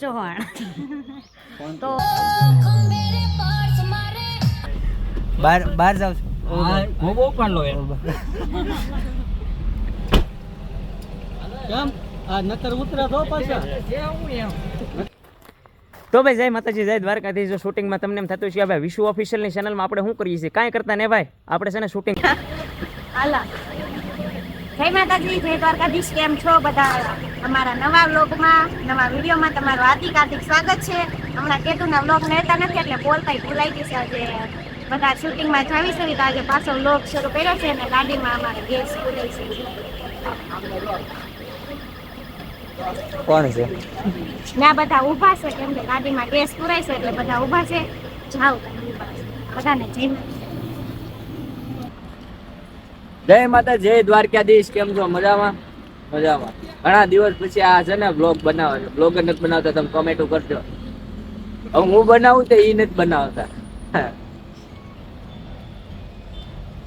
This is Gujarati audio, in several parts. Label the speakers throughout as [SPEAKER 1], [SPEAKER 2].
[SPEAKER 1] ચૌહાણ તો
[SPEAKER 2] બાર બાર જાવ
[SPEAKER 3] હું બહુ પણ લો કેમ? આ નતર ઉતરા તો પાછા.
[SPEAKER 2] તો ભાઈ જય માતાજી જય દ્વારકાધીશ. જો શૂટિંગમાં તમને એમ થતું છે ભાઈ વિશુ ઓફિશિયલની ચેનલમાં આપણે શું કરીએ છીએ? કાંઈ કરતા ને ભાઈ. આપણે છે ને શૂટિંગ
[SPEAKER 4] જય માતાજી જય દ્વારકાધીશ. કેમ છો બધા? અમારા નવા વ્લોગમાં નવા વિડીયોમાં તમારું હાર્દિક હાર્દિક સ્વાગત છે. હમણાં કેતુના વ્લોગ લેતા નથી એટલે બોલતા ભૂલાઈ ગઈ છે આજે. બધા શૂટિંગમાં જાવી છે તો આજે પાછો વ્લોગ શરૂ કર્યો છે અને ગાડીમાં અમારે ગેસ ભૂલાઈ છે.
[SPEAKER 2] કોણ છે?
[SPEAKER 4] ત્યાં બધા ઊભા છે કેમ કે ગાડીમાં ગેસ પુરાય છે એટલે બધા ઊભા છે. જાઓ બધાને જઈ
[SPEAKER 2] જય માતા જય દ્વારકાધીશ કેમ છો? મજામાં? મજામાં. ઘણા દિવસ પછી આ છે ને બ્લોગ બનાવે છે બ્લોગ નથી બનાવતા તમે કોમેન્ટો કરજો. હવે હું બનાવું તો એ નથી બનાવતા.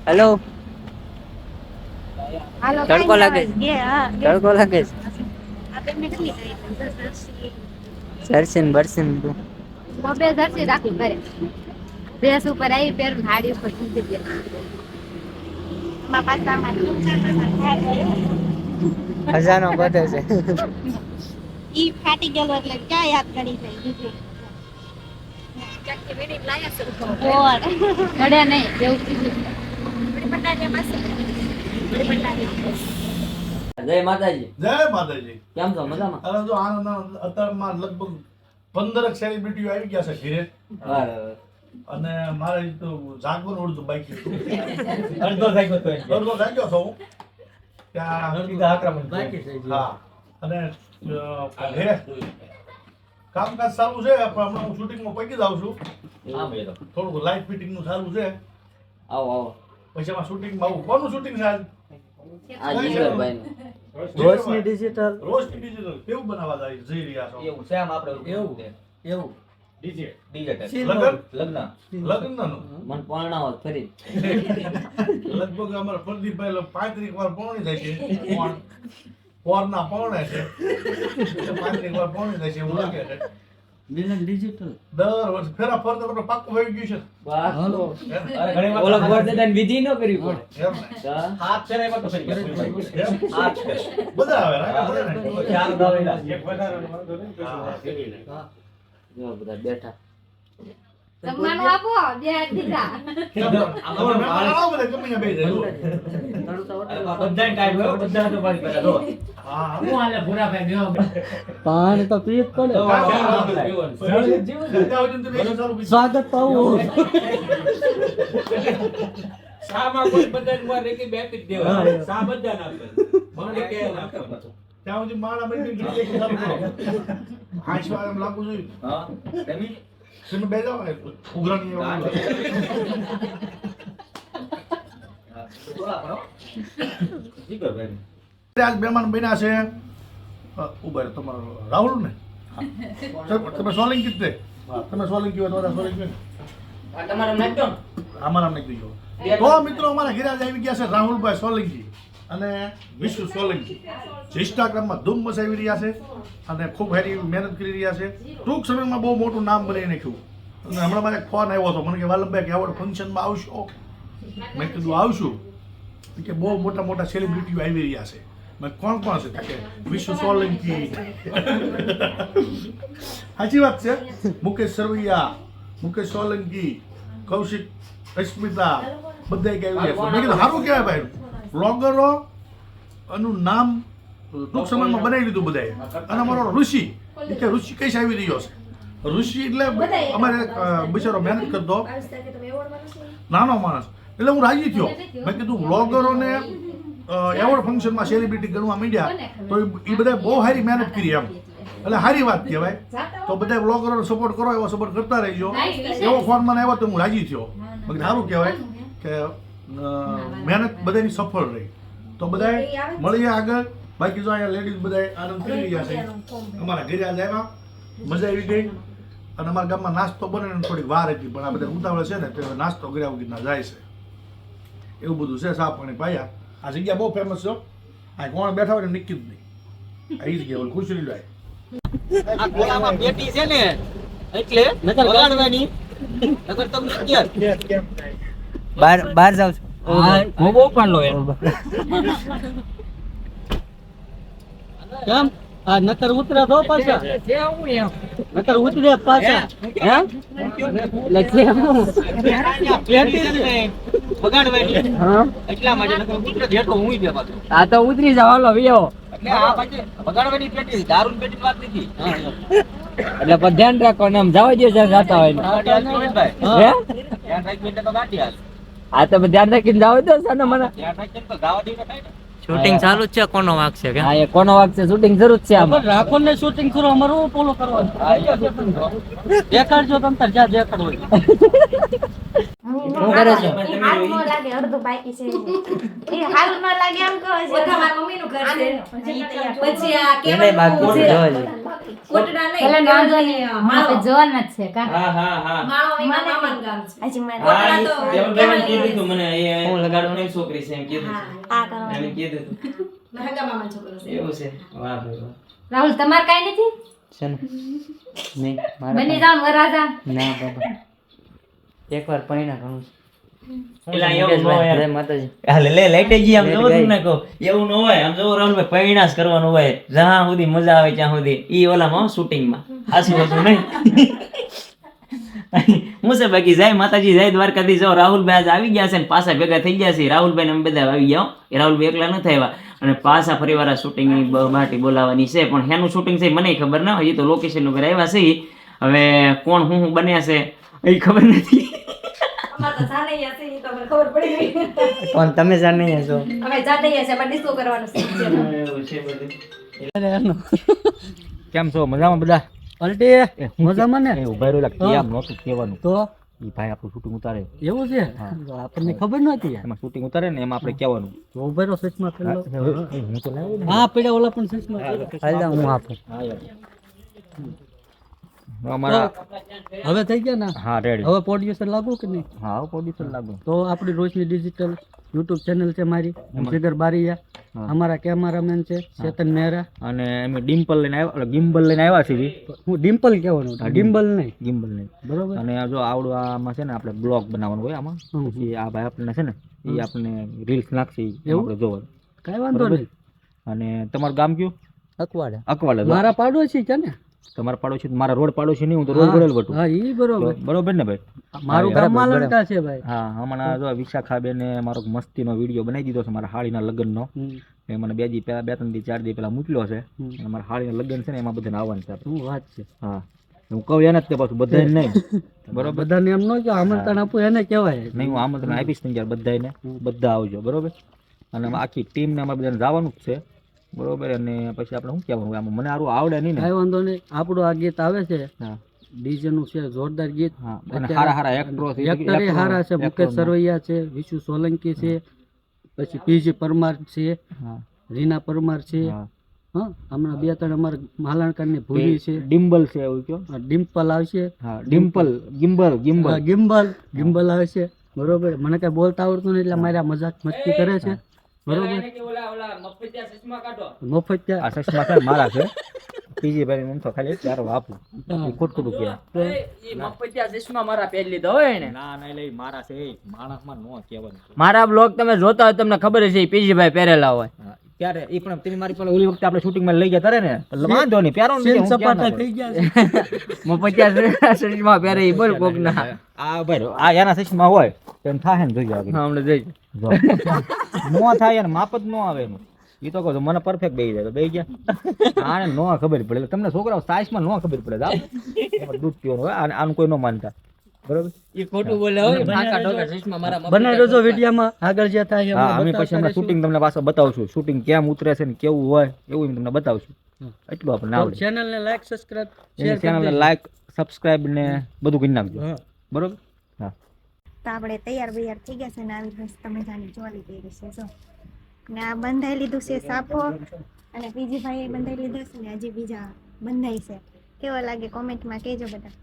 [SPEAKER 2] હેલો તડકો લાગે તડકો લાગે સરસીન બરસીન તું
[SPEAKER 4] બબે ધરસી રાખી ઘરે. ડ્રેસ ઉપર આવી પેર હાડી ઉપર કીધી દે માં પાછા માં
[SPEAKER 2] ખજાનો બધે છે.
[SPEAKER 4] ઈ ફાટી ગયેલો એટલે ક્યાં યાદ કરી બીજું.
[SPEAKER 1] નહીં જેવું
[SPEAKER 2] જય માતાજી.
[SPEAKER 5] જય માતાજી.
[SPEAKER 2] કેમ છો? મજામાં?
[SPEAKER 5] અરે જો આનંદ આનંદ અત્યારમાં લગભગ પંદર સેલિબ્રિટીઓ આવી ગયા છે ઘીરે. અને મારે તો જાગવાનું બાઈક બાકી
[SPEAKER 3] અડધો થાય તો
[SPEAKER 5] અડધો જાગ્યો ત્યાં
[SPEAKER 3] સીધા આક્રમણ બાકી થઈ ગયું.
[SPEAKER 5] હા. અને ઘરે કામકાજ સારું છે પણ હમણાં હું શૂટિંગમાં પૈકી જ આવું છું. થોડુંક લાઇટ ફિટિંગનું સારું છે.
[SPEAKER 2] આવો આવો.
[SPEAKER 5] પછી એમાં શૂટિંગમાં આવું. કોનું શૂટિંગ છે આજ?
[SPEAKER 2] આ જીગરભાઈ
[SPEAKER 3] રોશની ડિજિટલ
[SPEAKER 5] રોશની ડિજિટલ કેવું બનાવવા જાય જઈ રહ્યા છો
[SPEAKER 3] એવું સેમ આમ આપણે એવું. એવું. ડીજે. ડિજિટલ
[SPEAKER 5] લગન?
[SPEAKER 3] લગ્ન.
[SPEAKER 5] લગ્નનું?
[SPEAKER 2] મન પરણાવો ફરી.
[SPEAKER 5] લગભગ અમારા પ્રદીપભાઈ પાંત્રીસ વાર પૌણી થાય છે. એટલે વાર પૌણી થાય છે એવું લાગે છે.
[SPEAKER 3] ડિજિટલ
[SPEAKER 5] દર વર્ષ ફેરા ફરતા ફરતા પાક્કું થઈ ગયું છે.
[SPEAKER 2] ગોરદાદાને વિધિ ન કરવી પડે.
[SPEAKER 3] હાથ એમાં તો હાથ
[SPEAKER 5] બધા આવે.
[SPEAKER 3] ચાર.
[SPEAKER 2] જો બધા બેઠા.
[SPEAKER 1] જમવાનું આપો બે દીધા.
[SPEAKER 3] પાડી.
[SPEAKER 6] સ્વાગત
[SPEAKER 5] ત્યાં સુધી માળા બની હાંસવા એમ લાગવું જોઈએ.
[SPEAKER 3] હા?
[SPEAKER 5] તમે બે જાઓ? ને, ઉઘરાણી એવું. આજ મહેમાન બન્યા છે. ઊભા તમારો રાહુલ ને? તમે સોલંકી જ તમે સોલંકી હોય સોલંકી
[SPEAKER 2] તમારે નાખજો
[SPEAKER 5] અમારા નાખી દીજો તો મિત્રો અમારા ઘેરા આવી ગયા છે રાહુલભાઈ સોલંકી અને વિશ્વ સોલંકી જે ઇન્સ્ટાગ્રામમાં ધૂમ મચાવી રહ્યા છે અને ખૂબ સારી મહેનત કરી રહ્યા છે. ટૂંક સમયમાં બહુ મોટું નામ બનાવી નાખ્યું. અને હમણાં મારે ફોન આવ્યો હતો. મને કે, વાલમભાઈ, કે આવડે ફંક્શનમાં આવશો? મેં કીધું, આવશું. કે, બહુ મોટા મોટા સેલિબ્રિટીઓ આવી રહ્યા છે. મેં કોણ કોણ છે? કે, વિશ્વ સોલંકી સાચી વાત છે. મુકેશ સરવૈયા, મુકેશ સોલંકી કૌશિક અસ્મિતા બધા કે આવી રહ્યા છે. સારું કહેવાય ભાઈ. બ્લોગરો એનું નામ ટૂંક સમયમાં બનાવી લીધું બધાએ. અને અમારો ઋષિ એ કે ઋષિ કઈ આવી રહ્યો છે? ઋષિ એટલે અમારે બિચારો મહેનત કરતો. નાનો માણસ. એટલે હું રાજી થયો. મેં કીધું વ્લોગરોને એવોર્ડ ફંક્શનમાં સેલિબ્રિટી ગણવા માંડ્યા તો એ બધા બહુ સારી મહેનત કરી એમ. એટલે. સારી વાત કહેવાય. તો બધા વ્લોગરોને સપોર્ટ કરો એવો સપોર્ટ કરતા રહેજો. એવો ફોન મને આવ્યો તો હું રાજી થયો. મેં સારું કહેવાય કે મહેનત બધાની સફળ રહી. તો બધાએ મળીએ આગળ. બાકી જો અહીંયા લેડીઝ બધા આનંદ કરી રહ્યા છે. અમારા ઘરે આજે આવ્યા. મજા આવી ગઈ. અને અમારા ગામમાં નાસ્તો બને થોડી થોડીક વાર હતી પણ આ બધા ઉતાવળ છે ને તો નાસ્તો કર્યા વગરના જાય છે. એવું બધું છે સાફ પાણી પાયા. આ જગ્યા બહુ ફેમસ છે. આ કોણ બેઠા હોય ને જ નહીં. આ જગ્યા ઓલી ખુશી ભાઈ
[SPEAKER 7] આ ગોળામાં પેટી છે ને એટલે
[SPEAKER 3] નગર
[SPEAKER 7] વગાડવાની નગર તમને ક્યાં?
[SPEAKER 3] બાર બહાર જાવ છો?
[SPEAKER 7] હું બહુ પણ લો
[SPEAKER 3] કેમ? આ નતર ઉતરે તો પાછા. નતર ઉતરે પાછા. હે? લખે કેમ
[SPEAKER 7] પેટી છે ને વગાડવાની
[SPEAKER 3] હા.
[SPEAKER 7] એટલા માટે નતર ઉતરે જેટલો હું બે પાછો.
[SPEAKER 3] આ તો ઉતરી જાવ લો વિયો
[SPEAKER 7] એટલે આ પછી વગાડવાની પેટી દારૂ પેટી વાત નથી.
[SPEAKER 3] એટલે પણ ધ્યાન રાખો ને આમ જવા દે જતા હોય
[SPEAKER 7] ધ્યાન.
[SPEAKER 3] હે?
[SPEAKER 7] એટલે તો ગાંઠી હાલ.
[SPEAKER 3] આ તમે ધ્યાન રાખીને જાવ તો સાને મને.
[SPEAKER 7] રાખીને.
[SPEAKER 8] શૂટિંગ ચાલુ જ છે કોનો વાક છે કે?
[SPEAKER 3] હા એ કોનો વાક છે? શૂટિંગ જરૂર છે આમ.
[SPEAKER 7] રાખો ને શૂટિંગ કરો અમારું પોલો કરવાનું.
[SPEAKER 3] દેખાડજો તમ તાર જ્યાં દેખાડ
[SPEAKER 8] છોકરી છે? એમ કીધું
[SPEAKER 4] આ કરવાનું
[SPEAKER 8] એમ કીધું તું.
[SPEAKER 9] મારા હગા મામાનો છોકરો છે.
[SPEAKER 8] એવું છે. વાહ
[SPEAKER 10] રાહુલ તમારે કાંઈ નથી? બની જાવ વરાજા
[SPEAKER 3] ના બાબા. એકવાર પૈણા ઘણું
[SPEAKER 8] એલા એવું ન હોય
[SPEAKER 3] જય માતાજી.
[SPEAKER 8] હાલે લે લેટેજી આમ
[SPEAKER 3] લેટ
[SPEAKER 8] જોવો
[SPEAKER 3] ગઈ.
[SPEAKER 8] તમને કહું. એવું ન હોય. આમ જોવો રાહુલભાઈ પરિણાસ કરવાનું હોય. જ્યાં સુધી મજા આવે ત્યાં સુધી. ઈ ઓલામાં શૂટિંગમાં. આસુ બાસુ નહીં. હું છે બાકી? જાય માતાજી જાય દ્વારકાથી જાઓ રાહુલભાઈ આજે આવી ગયા છે ને પાછા ભેગા થઈ ગયા છે. રાહુલભાઈ અમે બધા આવી ગયા હો. એ રાહુલભાઈ એકલા નથી આવ્યા. અને પાછા ફરીવાર વાર શૂટિંગ માટી બોલાવાની છે. પણ હેનું શૂટિંગ છે મને ખબર ના હોય. તો લોકેશન ઉપર આવ્યા છે હવે કોણ હું હું બન્યા છે એ ખબર નથી.
[SPEAKER 9] જાનૈયા છે
[SPEAKER 3] પણ તમે જાણી છો.
[SPEAKER 9] અમે જાનૈયા છે કરવાનું છે.
[SPEAKER 1] કેમ છો? મજામાં બધા?
[SPEAKER 3] પલટી મજામાં ને?
[SPEAKER 1] ઊભા ઊભા રહેલા કેમ નહોતું કહેવાનું.
[SPEAKER 3] તો?
[SPEAKER 1] એ ભાઈ આપણું શૂટિંગ ઉતારે.
[SPEAKER 3] એવું છે? આપણને ખબર નહોતી
[SPEAKER 1] એમાં શૂટિંગ ઉતારે ને એમાં આપણે કહેવાનું.
[SPEAKER 3] સચમાં પેલો.
[SPEAKER 1] એ હું
[SPEAKER 3] પડ્યા ઓલા પણ સચમાં હાલ હું આપું.
[SPEAKER 1] અમારા
[SPEAKER 3] હવે થઈ ગયા ને?
[SPEAKER 1] હા રેડી
[SPEAKER 3] હવે પ્રોડ્યુસર લાગુ કે નહીં?
[SPEAKER 1] હા પ્રોડ્યુસર લાગુ.
[SPEAKER 3] તો આપણી રોશની ડિજિટલ યુટ્યુબ ચેનલ છે મારી જીગર બારીયા. અમારા કેમેરામેન છે ચેતન મહેરા
[SPEAKER 1] અને અમે ડિમ્પલ લઈને આવ્યા ગિમ્બલ લઈને આવ્યા છીએ
[SPEAKER 3] હું ડિમ્પલ કહેવાનું ડિમ્બલ નહીં.
[SPEAKER 1] ગિમ્બલ નહીં.
[SPEAKER 3] બરોબર.
[SPEAKER 1] અને આ જો આવડું આમાં છે ને આપણે બ્લોગ બનાવવાનું હોય આમાં. એ આ ભાઈ આપણને છે ને એ આપણને રીલ્સ નાખશે
[SPEAKER 3] એવું?
[SPEAKER 1] આપણે જોવાનું.
[SPEAKER 3] કાંઈ વાંધો નહીં.
[SPEAKER 1] અને તમારું ગામ કયું?
[SPEAKER 3] અકવાડા.
[SPEAKER 1] અકવાડા.
[SPEAKER 3] મારા પાડો છે ને?
[SPEAKER 1] તમારા પાડોશી મારા રોડ પાડોશી નહીં હું તો રોડ ગળેલ વટું
[SPEAKER 3] હા ઈ બરોબર.
[SPEAKER 1] બરોબર ને ભાઈ?
[SPEAKER 3] મારું ગામ માલણકા છે ભાઈ.
[SPEAKER 1] હા હમણાં જો વિશાખાબેને મારો મસ્તીનો વીડિયો બનાવી દીધો છે મારા હાળીના લગ્નનો. એ મને બે દી પહેલા બે ત્રણ દી ચાર દી પહેલા મૂક્યો છે. અને મારા હાળીના લગ્ન છે ને એમાં બધાને આવવાનું છે.
[SPEAKER 3] શું વાત છે.
[SPEAKER 1] હા. હું કહું એને જ તે પાછું બધાને નહીં. બરોબર?
[SPEAKER 3] બધાને એમ ન કે આમંત્રણ આપું એને કહેવાય.
[SPEAKER 1] નહીં હું આમંત્રણ આપીશ ને બધાને બધા આવજો બરોબર? અને આખી ટીમને અમારે બધાને જવાનું જ છે. બરોબર અને પછી આપણે શું કહેવાનું? આમાં મને સારું આવડે નહીં ને.
[SPEAKER 3] કાંઈ વાંધો નહીં. આપણું આ ગીત આવે છે. ડીજે નું છે જોરદાર ગીત.
[SPEAKER 1] હારા હારા એક્ટરો
[SPEAKER 3] એક્ટર હારા છે. મુકેશ સરવૈયા છે વિશુ સોલંકી છે પછી પીજી પરમાર છે રીના પરમાર છે.
[SPEAKER 1] હા.
[SPEAKER 3] હમણાં બે ત્રણ અમારે માલણકારની ભૂલી છે.
[SPEAKER 1] ડિમ્બલ છે એવું કયો?
[SPEAKER 3] ડિમ્પલ આવશે.
[SPEAKER 1] હા Dimple gimbal gimbal.
[SPEAKER 3] Gimbal gimbal આવશે. બરોબર. મને કઈ બોલતા આવડતું નહીં એટલે મારે મજાક મસ્તી કરે છે. મફત
[SPEAKER 1] આ ચશ્મા છે મારા છે. પીજી ભાઈ હું તો ખાલી ચાર ખોટું ખોટું
[SPEAKER 3] મારા લીધો હોય ને
[SPEAKER 1] ના ના એટલે ઈ મારા છે એ માણસમાં નો કહેવાનું
[SPEAKER 3] મારા બ્લોગ તમે જોતા હોય તમને ખબર છે પીજીભાઈ પહેરેલા હોય.
[SPEAKER 1] ત્યારે એ પણ તમે મારી પાસે ઓલી વખતે આપણે શૂટિંગમાં લઈ ગયા તારે ને વાંધો નહીં પ્યારો
[SPEAKER 3] નહીં સપાટા થઈ ગયા પચાસ શરીરમાં પ્યારે એ બોલ કોક ના.
[SPEAKER 1] આ ભાઈ આ એના ચશ્મા હોય તો થાય ને જોઈ આગળ.
[SPEAKER 3] હમણાં જોઈ.
[SPEAKER 1] નો થાય ને માપ જ નો આવે એનું. એ તો કહું મને પરફેક્ટ બેસી જાય તો બેસી ગયા આને નો ખબર પડે. તમને છોકરાઓ સાઈઝમાં નો ખબર પડે. દૂધ પીવાનું હોય આનું કોઈ નો માનતા. બરોબર?
[SPEAKER 3] ઈ ખોટું બોલે હોય ફાકા ચશ્મા મારા બનાવી દેજો વિડિયોમાં આગળ જે થાય
[SPEAKER 1] હા અમે પછી હમણાં શૂટિંગ તમને પાછો બતાવશું. શૂટિંગ કેમ ઉતરે છે ને કેવું હોય એવું તમને બતાવશું. એટલું આપણને આવડે.
[SPEAKER 3] લાઈક સબસ્ક્રાઇબ
[SPEAKER 1] ચેનલને લાઈક સબસ્ક્રાઇબ ને બધું કરી નાખજો. બરોબર? હા.
[SPEAKER 4] તો આપણે તૈયાર બૈયાર થઈ ગયા છે ને આવી મસ્ત મજાની ચોલી પહેરી છે જો. ને આ બંધાઈ લીધું છે સાફો અને બીજી ભાઈએ બંધાઈ લીધું છે ને હજી બીજા બંધાઈ છે. કેવો લાગે કોમેન્ટમાં કહેજો બધા.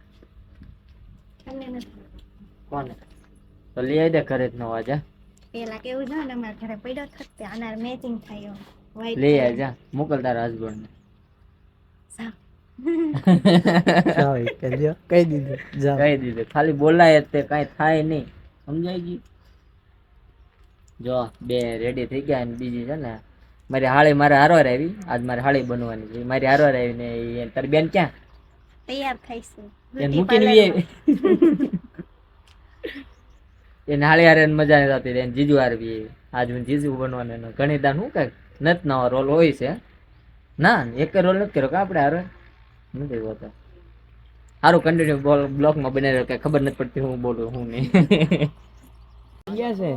[SPEAKER 3] કોને? તો લઈ આવી દે ઘરે જ નવા જા.
[SPEAKER 4] પેલા કેવું જો ને અમારા ઘરે પડ્યો થતે આનાર મેચિંગ થાય એવું.
[SPEAKER 3] લઈ આવી જા. મોકલ તારા હસબન્ડ ને. કહી દીધું?
[SPEAKER 2] કહી દીધું? ખાલી બોલાય જ તે કાંઈ થાય નહીં. સમજાય ગયું? જો બે રેડી થઈ ગયા અને બીજી છે ને મારી હાળી મારે હારવાર આવી. આજ મારે હાળી બનવાની છે. મારી હારવાર આવી ને તારી બેન ક્યાં?
[SPEAKER 11] તૈયાર થઈશું.
[SPEAKER 2] એને મૂકીને વીએ એ નાળી હારે મજા નથી આવતી એને જીજુ હારે વી આજ હું જીજુ બનવાનો એનો ઘણી દાન શું કાંઈક નત નવો રોલ હોય છે. ના એક રોલ નથી કર્યો કે આપણે હારે. નથી હોતો. સારું કન્ટિન્યુ બોલ બ્લોકમાં બનાવ્યો કે ખબર નથી પડતી હું બોલું હું નહીં.
[SPEAKER 8] ગયા છે?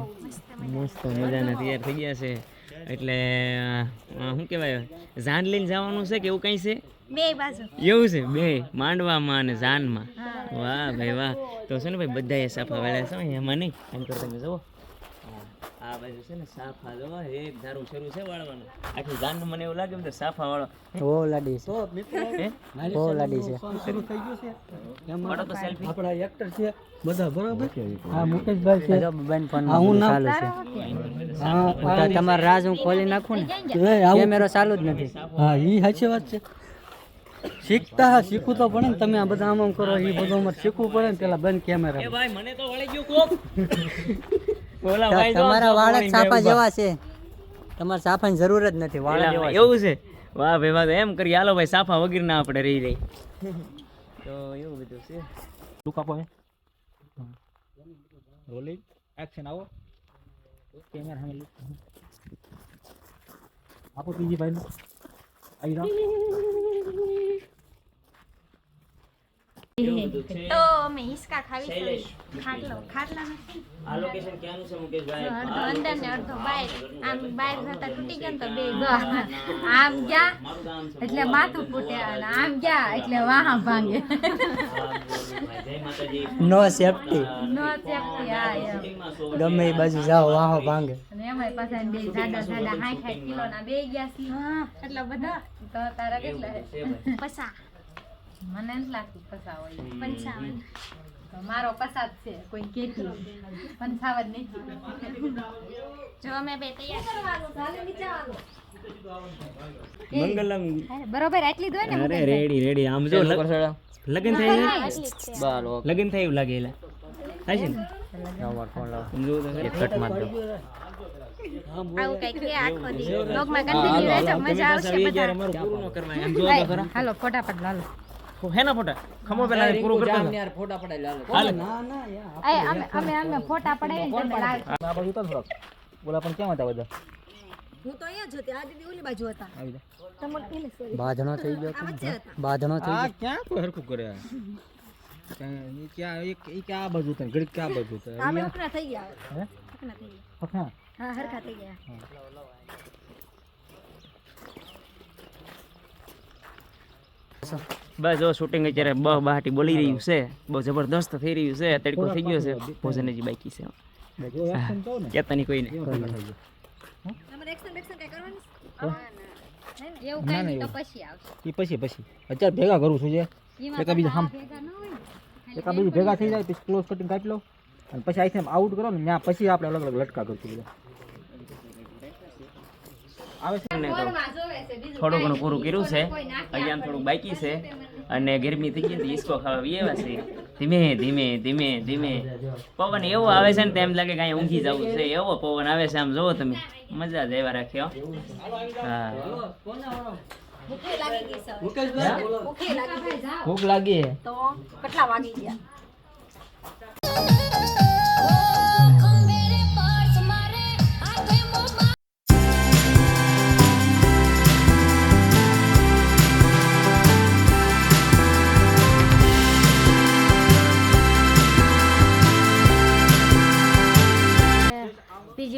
[SPEAKER 8] મસ્ત મજાના તૈયાર થઈ ગયા છે. એટલે શું કહેવાય? જાન લઈને જવાનું છે કે એવું કંઈ છે?
[SPEAKER 11] બે બાજુ.
[SPEAKER 8] એવું છે? બે. માંડવામાં અને જાનમાં વાહ ભાઈ વાહ. તો છે ને ભાઈ બધાએ સાફા વાળા છે એમાં નહીં. એમ તો તમે જુઓ. આ બાજુ છે ને સાફા જો એક ધારું શરૂ છે વાળવાનું. આખી જાન મને એવું લાગે કે સાફા વાળો.
[SPEAKER 3] બહુ લાડી છે.
[SPEAKER 8] હે?
[SPEAKER 3] બહુ લાડી છે.
[SPEAKER 1] શરૂ થઈ ગયું છે. એમાં
[SPEAKER 8] તો સેલ્ફી
[SPEAKER 1] આપણા એક્ટર છે બધા બરાબર? હા મુકેશભાઈ છે.
[SPEAKER 3] જો બેન ફોન
[SPEAKER 1] હું
[SPEAKER 3] ચાલુ છે.
[SPEAKER 1] હા
[SPEAKER 3] તો રાજ હું ખોલી નાખું ને. કેમેરો ચાલુ જ નથી.
[SPEAKER 1] હા ઈ સાચી વાત છે. શીખતા હા શીખવું તો પડે ને તમે આ બધા આમ આમ કરો એ બધું અમારે શીખવું પડે ને પેલા બંધ કેમેરા
[SPEAKER 8] ભાઈ મને તો વળી ગયું કોક. ઓલા ભાઈ
[SPEAKER 3] તમારા વાળ સાપા જેવા છે. તમારે સાફાની જરૂર જ નથી વાળ જેવા
[SPEAKER 8] એવું છે. વાહ ભાઈ વાહ એમ કરી હાલો ભાઈ સાફા વગર ના આપણે રહી રહી તો એવું બધું છે.
[SPEAKER 1] લુક આપો હે. રોલિંગ. એક્શન આવો. કેમેરા સામે લુક આપો ત્રીજી ભાઈ
[SPEAKER 11] તો અમે હિસકા ખાવી છે ખાટલો ખાટલા નથી
[SPEAKER 8] આ લોકેશન ક્યાંનું છે મુકેશભાઈ
[SPEAKER 11] અડધો અંદર ને અડધો બહાર. આમ બહાર જતા તૂટી ગયો ને તો બે આમ ગયા
[SPEAKER 10] એટલે માથું ફૂટે. આમ ગયા એટલે વાહ ભાંગે.
[SPEAKER 3] નો સેફટી
[SPEAKER 10] નો સેફટી આ એમ.
[SPEAKER 3] ગમે એ બાજુ જાઓ વાહો ભાંગે.
[SPEAKER 10] અને એમાંય પાછા બે જાડા જાડા હાઈ હાઈ કિલો ના બે ગયા છે. એટલા બધા. તો તારા કેટલા? છે?
[SPEAKER 11] પસા.
[SPEAKER 10] મને નથી લાગતું પસા હોય.
[SPEAKER 11] પંચાવન.
[SPEAKER 10] મારો પસાદ છે કોઈ કેટલો પંચાવન નથી
[SPEAKER 11] જો અમે બે તૈયાર
[SPEAKER 8] મંગલમ.
[SPEAKER 10] બરોબર આટલી દો ને
[SPEAKER 8] અરે રેડી રેડી આમ જો? લગન
[SPEAKER 11] જ છે
[SPEAKER 2] બાર.
[SPEAKER 8] લગન થાય એવું લાગે એલા થાય છે ને?
[SPEAKER 2] અમારો ફોન લાવ. એક કટ માર દો.
[SPEAKER 11] આવું કંઈક કે આખો દી બ્લોગમાં કન્ટિન્યુ રહેજો મજા આવશે બધા.
[SPEAKER 8] અમારું પૂરું ન તો ખરા.
[SPEAKER 10] હાલો લાલો.
[SPEAKER 8] ફોટા? ખમો પેલા પૂરું કરતા
[SPEAKER 2] યાર ફોટા પડાવી લાવો.
[SPEAKER 8] હાલે.
[SPEAKER 10] એ અમે અમે અમે ફોટા પડાવી ને તમે લાવ.
[SPEAKER 1] આ બાજુ ઉતાર થોડાક. બોલા પણ કેમ હતા બધા?
[SPEAKER 3] બાંધણો થઈ ગયો? બાંધણો થઈ
[SPEAKER 1] આ
[SPEAKER 3] ગયો?
[SPEAKER 1] ક્યાં કોઈ હરખું કરે આ? ક્યાં- ક્યાં એક આ બાજુ ઉતાર ગડી ક્યાં બાજુ બાજુ ઉતાર ઉકરા
[SPEAKER 11] થઈ ગયા.
[SPEAKER 1] હે? પઠા?
[SPEAKER 11] હા હરખા થઈ ગયા.
[SPEAKER 8] બસ જો શૂટિંગ અત્યારે બ બહાટી બોલી રહ્યું છે. બહુ જબરદસ્ત થઈ રહ્યું છે. તડકો થઈ ગયો છે. ભોજન હજી બાકી છે. કેતા. નહીં કોઈને.
[SPEAKER 10] એવું કઈ નહીં તો પછી
[SPEAKER 1] પછી પછી. અત્યારે ભેગા કરું છું જે. એકા બીજા
[SPEAKER 10] ભેગા ન હોય ને.
[SPEAKER 1] એકા બીજું ભેગા થઈ જાય પછી ક્લોઝ કટિંગ કાઢી લો. અને પછી અહીંથી આઉટ કરો ને ત્યાં પછી આપણે અલગ અલગ લટકા કરશું બધા. આવે છે
[SPEAKER 8] થોડું ઘણું પૂરું. કર્યું છે.
[SPEAKER 10] અહીંયા
[SPEAKER 8] થોડું આમ થોડુંક બાકી છે. અને ગરમી થઈ ગઈ ને તો હિસકો ખાવા એવા છે. ધીમે ધીમે ધીમે ધીમે. પવન એવો આવે છે ને તેમ લાગે કાંઈ ઊંઘી જવું છે. એવો પવન આવે છે આમ જોવો તમે. મજા જ આવ્યા રાખ્યો હા.
[SPEAKER 11] ભૂખ લાગી ભૂખે લાગી ગઈ.
[SPEAKER 2] ભૂખ લાગી છે.
[SPEAKER 11] તો કેટલા વાગી ગયા?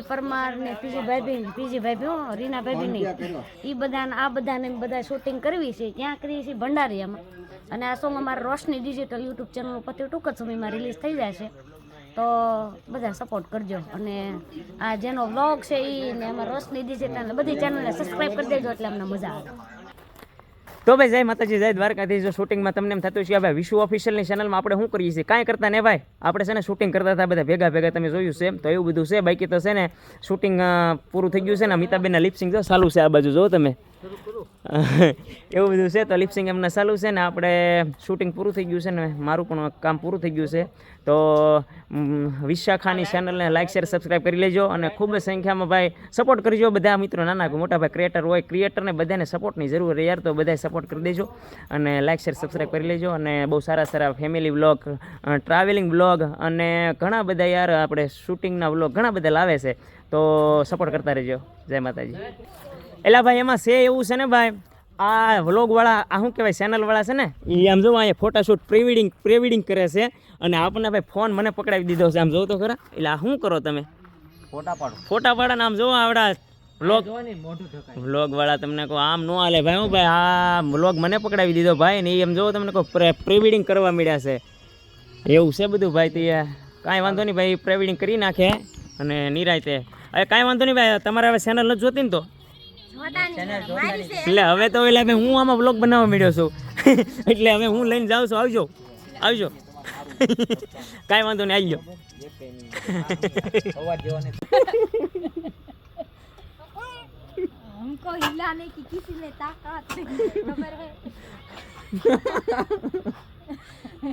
[SPEAKER 11] પીજી પરમાર ને પીજી ભાઈ પીજી ભાઈ હો રીના ભાઈ નહીં એ બધા આ બધાને બધા શૂટિંગ કરવી છે ત્યાં કરીએ છીએ ભંડારીયામાં. અને આ સોંગ અમારા રોશની ડિજિટલ યુટ્યુબ ચેનલ ઉપરથી ટૂંક જ સમયમાં રિલીઝ થઈ જાય છે તો બધા સપોર્ટ કરજો. અને આ જેનો વ્લોગ છે એ ને અમારા રોશની ડિજિટલ બધી ચેનલને સબસ્ક્રાઈબ કરી દેજો એટલે અમને મજા આવે.
[SPEAKER 8] તો ભાઈ જય માતાજી, જય દ્વારકાથી જો શૂટિંગમાં તમને એમ થતું છે કે ભાઈ વિશ્વ ઓફિશિયલની ચેનલમાં આપણે શું કરીએ છીએ? કાંઈ કરતા ને ભાઈ. આપણે છે ને શૂટિંગ કરતા હતા બધા ભેગા ભેગા, તમે જોયું છે તો એવું બધું છે. બાકી તો છે ને શૂટિંગ પૂરું થઈ ગયું છે ને અમિતાબેનના લિપસિંગ જો ચાલુ છે આ બાજુ જો તમે. એવું બધું છે તો લિપસિંગ એમને ચાલુ છે ને આપણે શૂટિંગ પૂરું થઈ ગયું છે ને મારું પણ કામ પૂરું થઈ ગયું છે. તો વિશાખાની ચેનલને લાઇક શેર સબસ્ક્રાઈબ કરી લેજો અને ખૂબ જ સંખ્યામાં ભાઈ સપોર્ટ કરજો બધા મિત્રો, નાના મોટા ભાઈ ક્રિએટર હોય ક્રિએટરને બધાને સપોર્ટની જરૂર યાર, તો બધાએ સપોર્ટ કરી દેજો અને લાઇક શેર સબસ્ક્રાઈબ કરી લેજો અને બહુ સારા સારા ફેમિલી વ્લોગ ટ્રાવેલિંગ વ્લોગ અને ઘણા બધા યાર આપણે શૂટિંગના વ્લોગ ઘણા બધા લાવે છે. તો સપોર્ટ કરતા રહેજો. જય માતાજી. એલા ભાઈ એમાં છે એવું છે ને ભાઈ આ વ્લોગવાળા આ શું કહેવાય ચેનલવાળા છે ને એ આમ જો અહીંયા ફોટાશૂટ પ્રિવિડિંગ વેડિંગ કરે છે અને આપણને ભાઈ ફોન મને પકડાવી દીધો છે. આમ જોવો તો ખરા. એટલે આ શું કરો તમે?
[SPEAKER 2] ફોટા પાડો
[SPEAKER 8] ફોટા પાડો આમ જોવો આવડા વ્લોગ વ્લોગ વાળા તમને કહો આમ નો હાલે ભાઈ હું ભાઈ. આ વ્લોગ મને પકડાવી દીધો ભાઈ ને એમ જોવો તમને કહો પ્રિવિડિંગ કરવા મળ્યા છે. એવું છે બધું ભાઈ તે. કાંઈ વાંધો નહીં ભાઈ પ્રિવિડિંગ કરી નાખે અને નિરાયતે. હવે કાંઈ વાંધો નહીં ભાઈ તમારે હવે ચેનલ નથી જોતી ને તો? એટલે હવે તો એટલે ભાઈ હું આમાં બ્લોગ બનાવવા મળ્યો છું એટલે હવે હું લઈને જાઉં છું આવજો આવજો કાંઈ વાંધો નહીં આવજો
[SPEAKER 2] સવાર જેવો ને
[SPEAKER 10] हमको हिलाने की किसी ने ताकत नहीं खबर है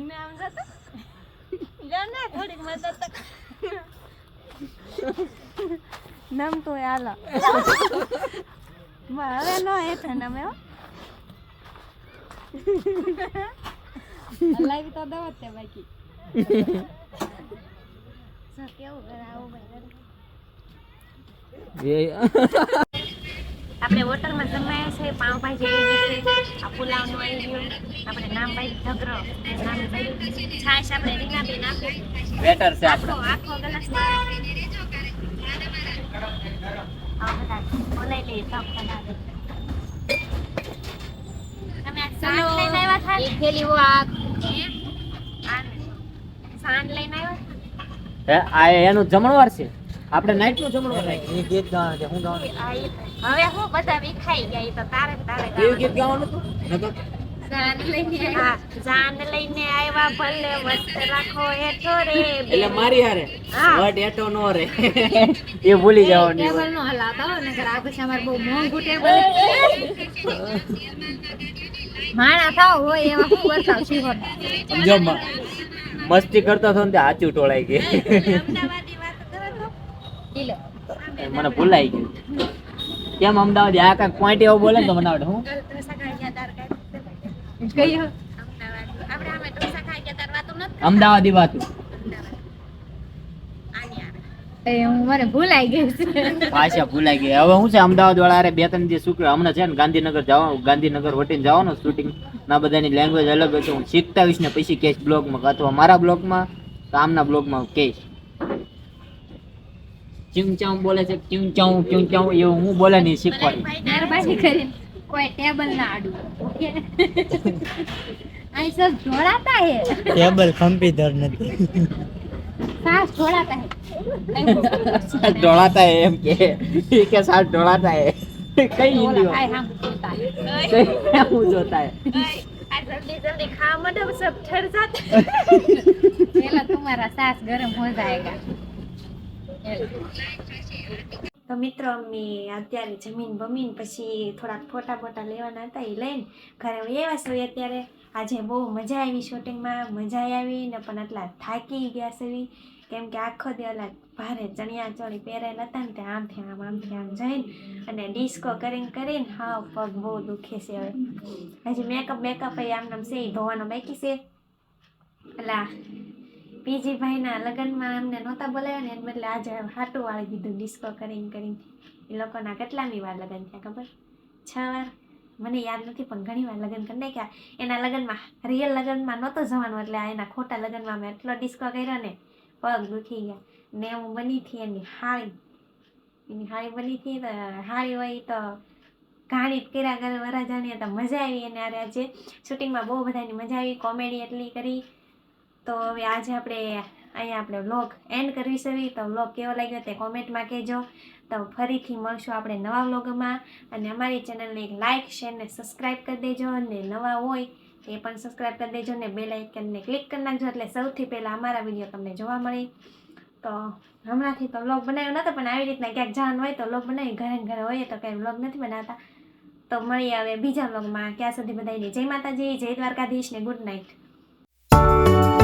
[SPEAKER 11] નામ જતો જાને થોડીક મદદ નામ તો હાલો હવે નો એ તને અમે હો.
[SPEAKER 10] લાઈવ તો દવા તે બાકી.
[SPEAKER 11] કેવું આવું ભાઈ આપણે હોટલમાં જમાયા છે પાઉંભાજી આવી ગઈ છે આ પુલાવનું આવી ગયું. આપણે નામભાઈ ઢગરો નામ ભાઈ છાશ આપણે રીંગણાબેન આપી.
[SPEAKER 2] બેટર છે
[SPEAKER 11] આખો આખો ગ્લાસ
[SPEAKER 2] એનું જમણવાર છે આપણે નાઈટનું જમણવાર. એ ગીત ગાવાનું છે હું ગાવાનું
[SPEAKER 11] હવે હું બધા વિખાઈ ગયા તો તારે તારે
[SPEAKER 2] ગીત
[SPEAKER 11] ગાવાનું.
[SPEAKER 2] ગાવાનું હતું
[SPEAKER 10] જાન લઈને
[SPEAKER 11] હા, જાન લઈને આવ્યા ભલે વસ્ત રાખો હેઠો રે
[SPEAKER 2] એટલે મારી હારે
[SPEAKER 11] હા.
[SPEAKER 2] વટ એટો નો રે. એ ભૂલી જવાની
[SPEAKER 10] ટેબલ નો હલાતા હો નકર આ પછી અમારે બહુ મોંઘું ટેબલ. માણા થાવ હોય એવા શું બતાવ શીખો
[SPEAKER 2] સમજો મસ્તી કરતો હતો ને તે હાચું ટોળાઈ ગઈ.
[SPEAKER 11] અમદાવાદી વાત કરો તો
[SPEAKER 10] લે
[SPEAKER 2] મને ભૂલાઈ ગયું. કેમ અમદાવાદ? આ કાંઈક પોઈન્ટ એવો બોલે તો મને આવડે હું?
[SPEAKER 11] અમદાવાદ આપણે આમે ઢોસા ખાઈ ગયા તાર વાતું નથી
[SPEAKER 2] અમદાવાદી વાતું.
[SPEAKER 11] આની આવે
[SPEAKER 10] એ હું મને ભૂલાઈ ગઈ
[SPEAKER 2] ભાષા ભૂલાઈ ગઈ હવે શું છે અમદાવાદ વાળા હારે બે ત્રણ દિવસ શુક્ર હમણાં છે ને ગાંધીનગર જવાનું ગાંધીનગર વટીને જવાનું શૂટિંગ ના બધાની લેંગ્વેજ અલગ હશે હું શીખતા હોઈશ ને પછી કહીશ બ્લોગમાં અથવા મારા બ્લોગમાં તો આમના બ્લોગમાં કહીશ ચીમચાઉ બોલે છે ચીમચાઉ ચીમચાઉ એવું હું બોલે નહીં શીખવાડી.
[SPEAKER 10] કોઈ ટેબલ ના આડું ઓકે? અહીં સર જોડાતા હે?
[SPEAKER 1] ટેબલ કમ્પ્યુટર નથી.
[SPEAKER 10] સાસ જોડાતા હે.
[SPEAKER 2] હે એમ કે. કે સાથ ઢોળાતા હે. કઈ હિન્દી
[SPEAKER 10] આય હામ જોતા હે.
[SPEAKER 2] કઈ હું જોતા હે?
[SPEAKER 11] જલ્દી જલ્દી ખાવા માંડો સબ ઠર જાત
[SPEAKER 10] પેલા તમારા સાસ ગરમ હો જાયગા.
[SPEAKER 11] તો મિત્રો અમે અત્યારે જમીન બમીન પછી થોડાક ફોટા ફોટા લેવાના હતા એ લઈને ઘરે એવા છીએ અત્યારે. આજે બહુ મજા આવી શૂટિંગમાં, મજા આવી ને પણ આટલા થાકી ગયા છે. કેમ કે આખો દી ઓલા ભારે ચણિયા ચોળી પહેરેલા હતા ને તે આમથી આમ આમથી આમ જઈને અને ડિસ્કો કરીને કરીને હા પગ બહુ દુખે છે હવે. હજી મેકઅપ મેકઅપ એ આમ નામ છે એ ધોવાનો બાકી છે. એટલે પીજી ભાઈના લગ્નમાં અમને નહોતા બોલાવ્યા ને એને બદલે આજે હાટું વાળી દીધું ડિસ્કો કરીને કરીને. એ લોકોના કેટલામી વાર લગ્ન થયા ખબર? છ વાર. મને યાદ નથી, પણ ઘણી વાર લગ્ન કરી નાખ્યા. એના લગ્નમાં રિયલ લગ્નમાં નહોતો જવાનું એટલે એના ખોટા લગ્નમાં અમે એટલો ડિસ્કો કર્યો ને, પગ દુખી ગયા. ને હું બની હતી એની હાળી. એની હાળી બની હતી તો હાળી હોય તો ઘાણી કર્યા કરે વરાજાની તો મજા આવી. અને આજે શૂટિંગમાં બહુ બધાની મજા આવી કોમેડી એટલી કરી. તો હવે આજે આપણે અહીંયા આપણે વ્લોગ એન્ડ કરવી છે. તો વ્લોગ કેવો લાગ્યો તે કોમેન્ટમાં કહેજો. તો ફરીથી મળશું આપણે નવા વ્લોગમાં અને અમારી ચેનલને એક લાઇક શેર ને સબસ્ક્રાઈબ કરી દેજો. અને નવા હોય એ પણ સબસ્ક્રાઈબ કરી દેજો ને બે લાઇકનને ક્લિક કરી નાખજો. એટલે સૌથી પહેલાં અમારા વીડિયો તમને જોવા મળે. તો હમણાંથી તો વ્લોગ બનાવ્યો નહોતો પણ આવી રીતના ક્યાંક જાન હોય તો વ્લોગ બનાવી ઘરે ઘરે હોય તો કંઈ વ્લોગ નથી બનાવતા. તો મળીએ હવે બીજા વ્લોગમાં ક્યાં સુધી બધાને જય માતાજી, જય દ્વારકાધીશ ને ગુડ નાઇટ